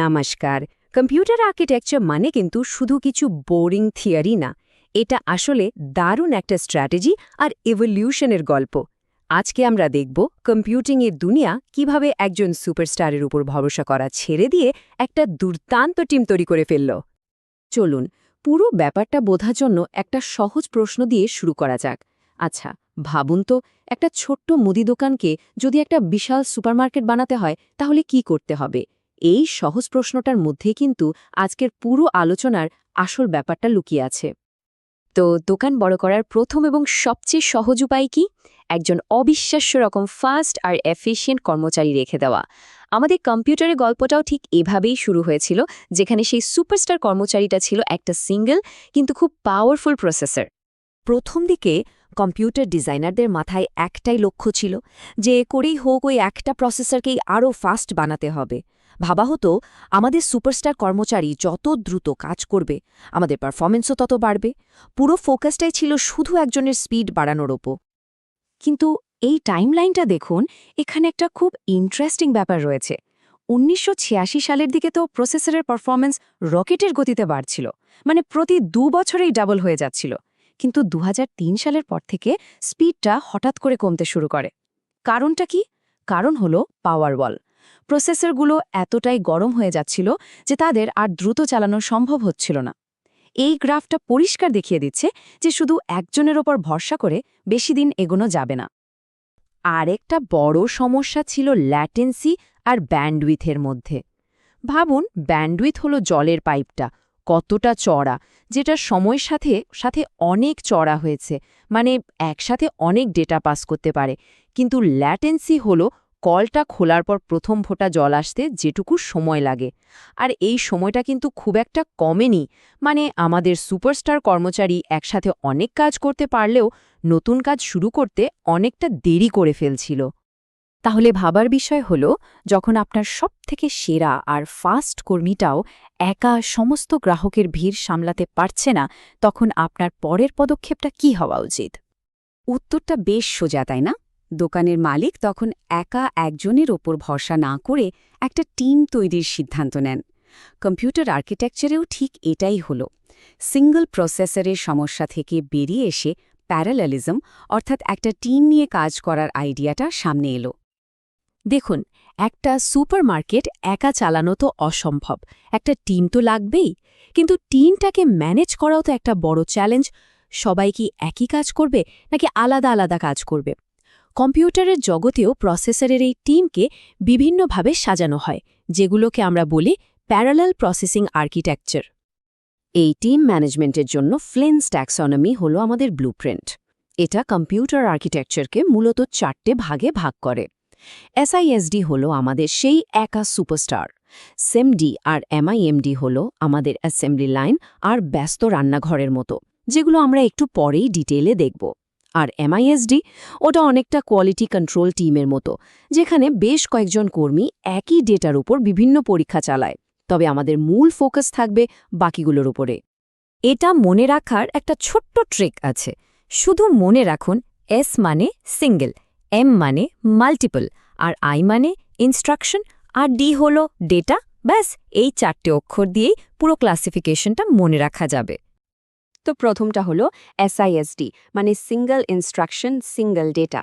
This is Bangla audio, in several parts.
নমস্কার। কম্পিউটার আর্কিটেকচার মানে কিন্তু শুধু কিছু বোরিং থিয়ারি না, এটা আসলে দারুণ একটা স্ট্র্যাটেজি আর এভলিউশনের গল্প। আজকে আমরা দেখব কম্পিউটিংয়ের দুনিয়া কীভাবে একজন সুপারস্টারের উপর ভরসা করা ছেড়ে দিয়ে একটা দুর্দান্ত টিম তৈরি করে ফেলল। চলুন, পুরো ব্যাপারটা বোঝার জন্য একটা সহজ প্রশ্ন দিয়ে শুরু করা যাক। আচ্ছা ভাবুন তো, একটা ছোট্ট মুদি দোকানকে যদি একটা বিশাল সুপারমার্কেট বানাতে হয়, তাহলে কি করতে হবে? এই সহজ প্রশ্নটার মধ্যে কিন্তু আজকের পুরো আলোচনার আসল ব্যাপারটা লুকিয়ে আছে। তো দোকান বড় করার প্রথম এবং সবচেয়ে সহজ উপায় কি? একজন অবিশ্বাস্য রকম ফাস্ট আর এফিশিয়েন্ট কর্মচারী রেখে দেওয়া। আমাদের কম্পিউটারের গল্পটাও ঠিক এভাবেই শুরু হয়েছিল, যেখানে সেই সুপারস্টার কর্মচারীটা ছিল একটা সিঙ্গেল, কিন্তু খুব পাওয়ারফুল প্রসেসর। প্রথম দিকে কম্পিউটার ডিজাইনারদের মাথায় একটাই লক্ষ্য ছিল, যে করেই হোক ওই একটা প্রসেসরকেই আরও ফাস্ট বানাতে হবে। ভাবা হতো, আমাদের সুপারস্টার কর্মচারী যত দ্রুত কাজ করবে, আমাদের পারফরমেন্সও তত বাড়বে। পুরো ফোকাসটাই ছিল শুধু একজনের স্পিড বাড়ানোর ওপর। কিন্তু এই টাইমলাইনটা দেখুন, এখানে একটা খুব ইন্টারেস্টিং ব্যাপার রয়েছে। উনিশশো ছিয়াশি সালের দিকে তো প্রসেসরের পারফরমেন্স রকেটের গতিতে বাড়ছিল মানে প্রতি দু বছরেই ডাবল হয়ে যাচ্ছিল। কিন্তু দু হাজার তিন সালের পর থেকে স্পিডটা হঠাৎ করে কমতে শুরু করে। কারণটা কি? কারণ হলো পাওয়ার ওয়াল। প্রসেসরগুলো এতটাই গরম হয়ে যাচ্ছিল যে তাদের আর দ্রুত চালানো সম্ভব হচ্ছিল না। এই গ্রাফটা পরিষ্কার দেখিয়ে দিচ্ছে যে শুধু একজনের ওপর ভরসা করে বেশি দিন এগোনো যাবে না। আরেকটা বড় সমস্যা ছিল ল্যাটেন্সি আর ব্যান্ডউইথের মধ্যে। ভাবুন, ব্যান্ডউইথ হলো জলের পাইপটা, কতটা চড়া যেটা সময়ের সাথে সাথে অনেক চড়া হয়েছে মানে একসাথে অনেক ডেটা পাস করতে পারে। কিন্তু ল্যাটেন্সি হলো কলটা খোলার পর প্রথম ফোঁটা জল আসতে যেটুকু সময় লাগে। আর এই সময়টা কিন্তু খুব একটা কমেনি। মানে আমাদের সুপারস্টার কর্মচারী একসাথে অনেক কাজ করতে পারলেও নতুন কাজ শুরু করতে অনেকটা দেরি করে ফেলছিল। তাহলে ভাবার বিষয় হল, যখন আপনার সবথেকে সেরা আর ফাস্ট কর্মীটাও একা সমস্ত গ্রাহকের ভিড় সামলাতে পারছে না, তখন আপনার পরের পদক্ষেপটা কি হওয়া উচিত? উত্তরটা বেশ সোজা, তাই না? দোকানের মালিক তখন একা একজনের ওপর ভরসা না করে একটা টিম তৈরির সিদ্ধান্ত নেন। কম্পিউটার আর্কিটেকচারেও ঠিক এটাই হল। সিঙ্গল প্রসেসরের সমস্যা থেকে বেরিয়ে এসে প্যারালালিজম, অর্থাৎ একটা টিম নিয়ে কাজ করার আইডিয়াটা সামনে এলো। দেখুন, একটা সুপারমার্কেট একা চালানো তো অসম্ভব। একটা টিম তো লাগবেই। কিন্তু টিমটাকে ম্যানেজ করাও তো একটা বড় চ্যালেঞ্জ। সবাই কি একই কাজ করবে, নাকি আলাদা আলাদা কাজ করবে? কম্পিউটারের জগতেও প্রসেসরের এই টিমকে বিভিন্নভাবে সাজানো হয়, যেগুলোকে আমরা বলি প্যারালাল প্রসেসিং আর্কিটেকচার। এই টিম ম্যানেজমেন্টের জন্য ফ্লেন্স ট্যাক্সনমি হল আমাদের ব্লুপ্রিন্ট। এটা কম্পিউটার আর্কিটেকচারকে মূলত চারটে ভাগে ভাগ করে। এসআইএসডি হল আমাদের সেই একা সুপারস্টার। সেমডি আর এমআইএমডি হল আমাদের অ্যাসেম্বলি লাইন আর ব্যস্ত রান্নাঘরের মতো, যেগুলো আমরা একটু পরেই ডিটেলে দেখব। আর এমআইএসডি ওটা অনেকটা কোয়ালিটি কন্ট্রোল টিমের মতো, যেখানে বেশ কয়েকজন কর্মী একই ডেটার উপর বিভিন্ন পরীক্ষা চালায়। তবে আমাদের মূল ফোকাস থাকবে বাকিগুলোর উপরে। এটা মনে রাখার একটা ছোট্ট ট্রিক আছে। শুধু মনে রাখুন এস মানে সিঙ্গেল এম মানে মাল্টিপল আর আই মানে ইনস্ট্রাকশন আর ডি হল ডেটা ব্যাস, এই চারটে অক্ষর দিয়েই পুরো ক্লাসিফিকেশনটা মনে রাখা যাবে। তো প্রথমটা হলো এসআইএসডি মানে সিঙ্গল ইনস্ট্রাকশন সিঙ্গল ডেটা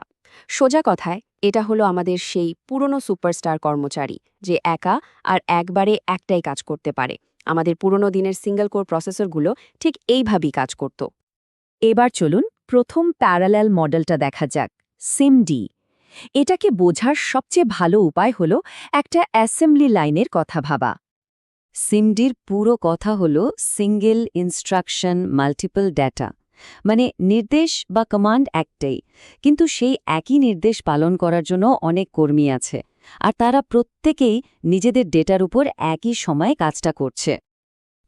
সোজা কথায়, এটা হলো আমাদের সেই পুরনো সুপারস্টার কর্মচারী, যে একা আর একবারে একটাই কাজ করতে পারে। আমাদের পুরনো দিনের সিঙ্গল কোর প্রসেসরগুলো ঠিক এইভাবেই কাজ করত। এবার চলুন প্রথম প্যারালাল মডেলটা দেখা যাক সিমডি এটাকে বোঝার সবচেয়ে ভালো উপায় হল একটা অ্যাসেম্বলি লাইনের কথা ভাবা। সিমডির পুরো কথা হল সিঙ্গেল ইনস্ট্রাকশন মাল্টিপল ডেটা মানে নির্দেশ বা কমান্ড একটাই, কিন্তু সেই একই নির্দেশ পালন করার জন্য অনেক কর্মী আছে, আর তারা প্রত্যেকেই নিজেদের ডেটার উপর একই সময়ে কাজটা করছে।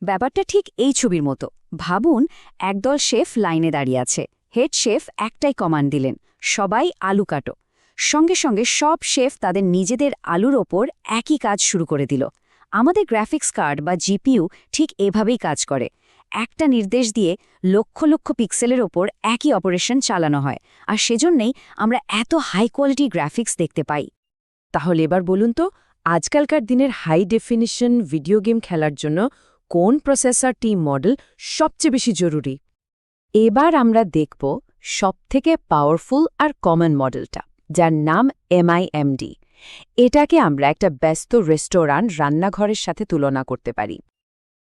ব্যাপারটা ঠিক এই ছবির মতো, ভাবুন একদল শেফ লাইনে দাঁড়িয়ে আছে, হেড শেফ একটাই কমান্ড দিলেন, সবাই আলু কাটো, সঙ্গে সঙ্গে সব শেফ তাদের নিজেদের আলুর ওপর একই কাজ শুরু করে দিল। আমাদের গ্রাফিক্স কার্ড বা জিপিইউ ঠিক এভাবেই কাজ করে। একটা নির্দেশ দিয়ে লক্ষ লক্ষ পিক্সেলের ওপর একই অপারেশন চালানো হয়, আর সেজন্যেই আমরা এত হাই কোয়ালিটি গ্রাফিক্স দেখতে পাই। তাহলে এবার বলুন তো, আজকালকার দিনের হাই ডেফিনিশন ভিডিও গেম খেলার জন্য কোন প্রসেসর টিম মডেল সবচেয়ে বেশি জরুরি? এবার আমরা দেখব সবথেকে পাওয়ারফুল আর কমন মডেলটা যার নাম এমআইএমডি এটাকে আমরা একটা ব্যস্ত রেস্টোরাঁ রান্নাঘরের সাথে তুলনা করতে পারি।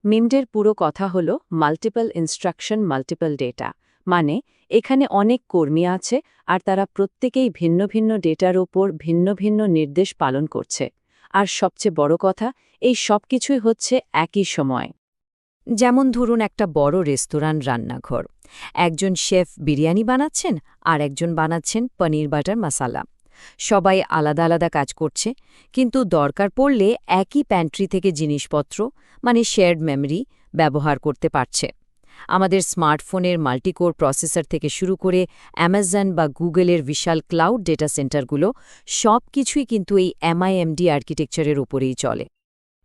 মিমডের পুরো কথা হল মাল্টিপল ইনস্ট্রাকশন মাল্টিপল ডেটা মানে এখানে অনেক কর্মী আছে আর তারা প্রত্যেকেই ভিন্ন ভিন্ন ডেটার ওপর ভিন্ন ভিন্ন নির্দেশ পালন করছে। আর সবচেয়ে বড় কথা, এই সব কিছুই হচ্ছে একই সময়। যেমন ধরুন একটা বড় রেস্তোরাঁ রান্নাঘর। একজন শেফ বিরিয়ানি বানাচ্ছেন আর একজন বানাচ্ছেন পনির বাটার মাসালা। সবাই আলাদা আলাদা কাজ করছে, কিন্তু দরকার পড়লে একই প্যান্ট্রি থেকে জিনিসপত্র মানে শেয়ার্ড মেমরি ব্যবহার করতে পারছে। আমাদের স্মার্টফোনের মাল্টিকোর প্রসেসর থেকে শুরু করে অ্যামাজন বা গুগলের বিশাল ক্লাউড ডেটা সেন্টারগুলো সব কিছুই কিন্তু এই এমআইএমডি আর্কিটেকচারের উপরেই চলে।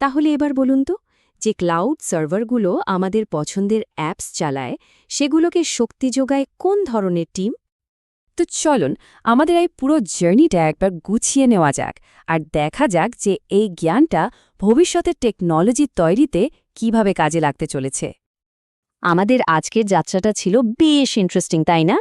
তাহলে এবার বলুন তো, যে ক্লাউড সার্ভারগুলো আমাদের পছন্দের অ্যাপস চালায়, সেগুলোকে শক্তি যোগায় কোন ধরনের টিম তো চলুন, আমাদের এই পুরো জার্নিটা একবার গুছিয়ে নেওয়া যাক আর দেখা যাক যে এই জ্ঞানটা ভবিষ্যতের টেকনোলজি তৈরিতে কীভাবে কাজে লাগতে চলেছে। আমাদের আজকের যাত্রাটা ছিল বেশ ইন্টারেস্টিং তাই না?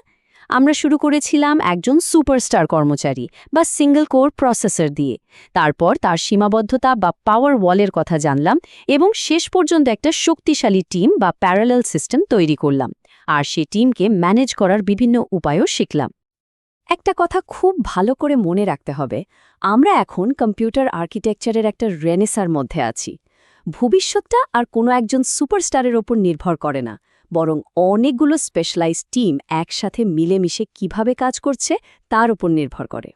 আমরা শুরু করেছিলাম একজন সুপারস্টার কর্মচারী বা সিঙ্গল কোর প্রসেসর দিয়ে। তারপর তার সীমাবদ্ধতা বা পাওয়ার ওয়ালের কথা জানলাম এবং শেষ পর্যন্ত একটা শক্তিশালী টিম বা প্যারালেল সিস্টেম তৈরি করলাম। আর সে টিমকে ম্যানেজ করার বিভিন্ন উপায়ও শিখলাম। একটা কথা খুব ভালো করে মনে রাখতে হবে। আমরা এখন কম্পিউটার আর্কিটেকচারের একটা রেনেসার মধ্যে আছি। ভবিষ্যৎটা আর কোনো একজন সুপারস্টারের ওপর নির্ভর করে না। বরং অনেকগুলো স্পেশালাইজ টিম একসাথে মিলেমিশে কীভাবে কাজ করছে তার উপর নির্ভর করে।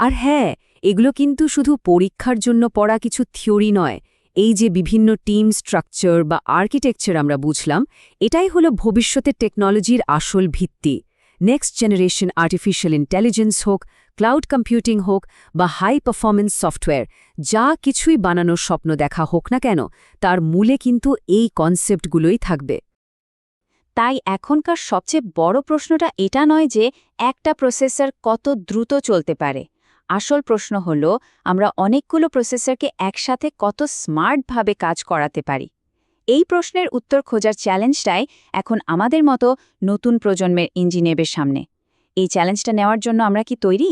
আর হ্যাঁ এগুলো কিন্তু শুধু পরীক্ষার জন্য পড়া কিছু থিওরি নয়। এই যে বিভিন্ন টিম স্ট্রাকচার বা আর্কিটেকচার আমরা বুঝলাম, এটাই হলো ভবিষ্যতের টেকনোলজির আসল ভিত্তি। নেক্সট জেনারেশন আর্টিফিশিয়াল ইন্টেলিজেন্স হোক ক্লাউড কম্পিউটিং হোক বা হাই পারফরমেন্স সফটওয়্যার যা কিছুই বানানোর স্বপ্ন দেখা হোক না কেন, তার মূলে কিন্তু এই কনসেপ্টগুলোই থাকবে। তাই এখনকার সবচেয়ে বড় প্রশ্নটা এটা নয় যে একটা প্রসেসর কত দ্রুত চলতে পারে। আসল প্রশ্ন হল, আমরা অনেকগুলো প্রসেসরকে একসাথে কত স্মার্টভাবে কাজ করাতে পারি। এই প্রশ্নের উত্তর খোঁজার চ্যালেঞ্জটাই এখন আমাদের মতো নতুন প্রজন্মের ইঞ্জিনিয়ারের সামনে। এই চ্যালেঞ্জটা নেওয়ার জন্য আমরা কি তৈরি?